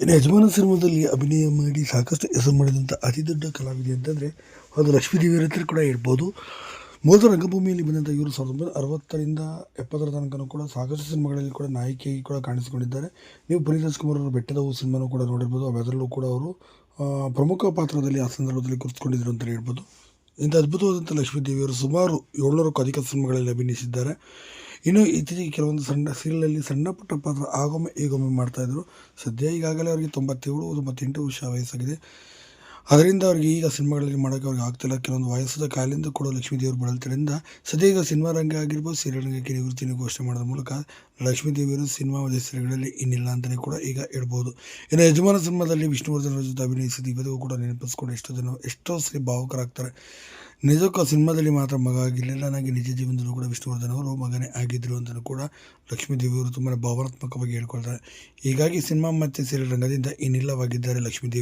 ಇನ್ನು ಯಜಮಾನ ಸಿನಿಮಾದಲ್ಲಿ ಅಭಿನಯ ಮಾಡಿ ಸಾಕಷ್ಟು ಹೆಸರು ಮಾಡಿದಂಥ ಅತಿ ದೊಡ್ಡ ಕಲಾವಿದೆ ಅಂತಂದರೆ ಅದು ಲಕ್ಷ್ಮೀ ದೇವಿಯರ ಹತ್ರ ಕೂಡ ಇರ್ಬೋದು ಮೊದಲು ರಂಗಭೂಮಿಯಲ್ಲಿ ಬಂದಂಥ ಇವರು ಸಾವಿರದ ಒಂಬೈನೂರ ಅರವತ್ತರಿಂದ ಎಪ್ಪತ್ತರ ತನಕನೂ ಕೂಡ ಸಾಕಷ್ಟು ಸಿನಿಮಾಗಳಲ್ಲಿ ಕೂಡ ನಾಯಕಿಯಾಗಿ ಕೂಡ ಕಾಣಿಸಿಕೊಂಡಿದ್ದಾರೆ. ನೀವು ಪುನೀತ್ ರಾಜ್ಕುಮಾರ್ ಅವರು ಬೆಟ್ಟದ ಹೂ ಸಿನಿಮಾನೂ ಕೂಡ ನೋಡಿರ್ಬೋದು. ಅದರಲ್ಲೂ ಕೂಡ ಅವರು ಪ್ರಮುಖ ಪಾತ್ರದಲ್ಲಿ ಆ ಸಂದರ್ಭದಲ್ಲಿ ಗುರುತಿಕೊಂಡಿದ್ರು ಅಂತಲೇ ಹೇಳ್ಬೋದು. ಇಂಥ ಅದ್ಭುತವಾದಂಥ ಲಕ್ಷ್ಮೀ ದೇವಿಯವರು ಸುಮಾರು ಏಳ್ನೂರಕ್ಕೂ ಅಧಿಕ ಸಿನಿಮಾಗಳಲ್ಲಿ ಅಭಿನಯಿಸಿದ್ದಾರೆ. ಇನ್ನು ಇತ್ತೀಚೆಗೆ ಕೆಲವೊಂದು ಸಣ್ಣ ಸೀರಿಯಲಲ್ಲಿ ಸಣ್ಣ ಪುಟ್ಟ ಪಾತ್ರ ಆಗೊಮ್ಮೆ ಈಗೊಮ್ಮೆ ಮಾಡ್ತಾಯಿದ್ರು ಸದ್ಯ ಈಗಾಗಲೇ ಅವರಿಗೆ ತೊಂಬತ್ತೇಳು ತೊಂಬತ್ತೆಂಟು ವರ್ಷ ವಯಸ್ಸಾಗಿದೆ. ಅದರಿಂದ ಅವ್ರಿಗೆ ಈಗ ಸಿನಿಮಾಗಳಲ್ಲಿ ಮಾಡೋಕ್ಕೆ ಅವ್ರಿಗೆ ಆಗ್ತಿಲ್ಲ. ಕೆಲವೊಂದು ವಯಸ್ಸದ ಕಾಲಿಂದ ಕೂಡ ಲಕ್ಷ್ಮೀ ದೇವರು ಬಳಲ್ತರಿಂದ ಸದ್ಯ ಸಿನಿಮಾ ರಂಗ ಆಗಿರ್ಬೋದು, ಸೀರಿಯಲ್ ರಂಗಕ್ಕೆ ನಿವೃತ್ತಿಯನ್ನು ಘೋಷಣೆ ಮಾಡೋದ್ರ ಮೂಲಕ ಲಕ್ಷ್ಮೀ ದೇವಿಯರು ಸಿನಿಮಾ ಹೆಸರುಗಳಲ್ಲಿ ಇನ್ನಿಲ್ಲ ಅಂತಲೇ ಕೂಡ ಈಗ ಹೇಳ್ಬೋದು. ಇನ್ನು ಯಜಮಾನ ಸಿನಿಮಾದಲ್ಲಿ ವಿಷ್ಣುವರ್ಧನ್ ಜೊತೆ ಅಭಿನಯಿಸಿದ ಇವತ್ತಿಗೂ ಕೂಡ ನೆನಪಿಸ್ಕೊಂಡು ಎಷ್ಟೋ ಜನ, ಎಷ್ಟೋ ಸರಿ ಭಾವುಕರಾಗ್ತಾರೆ ನಿಜಕ್ಕೂ ಸಿನಿಮಾದಲ್ಲಿ ಮಾತ್ರ ಮಗ ಆಗಿರಲಿಲ್ಲ ನನಗೆ ನಿಜ ಜೀವನದಲ್ಲೂ ಕೂಡ ವಿಷ್ಣುವರ್ಧನ್ ಅವರು ಮಗನೇ ಆಗಿದ್ದರು ಅಂತಲೂ ಕೂಡ ಲಕ್ಷ್ಮೀ ದೇವಿಯವರು ತುಂಬಾ ಭಾವನಾತ್ಮಕವಾಗಿ ಹೇಳ್ಕೊಳ್ತಾರೆ. ಹೀಗಾಗಿ ಸಿನಿಮಾ ಮತ್ತು ಸೀರಿಯಲ್ ರಂಗದಿಂದ ಇನ್ನಿಲ್ಲವಾಗಿದ್ದಾರೆ ಲಕ್ಷ್ಮೀ ದೇವಿ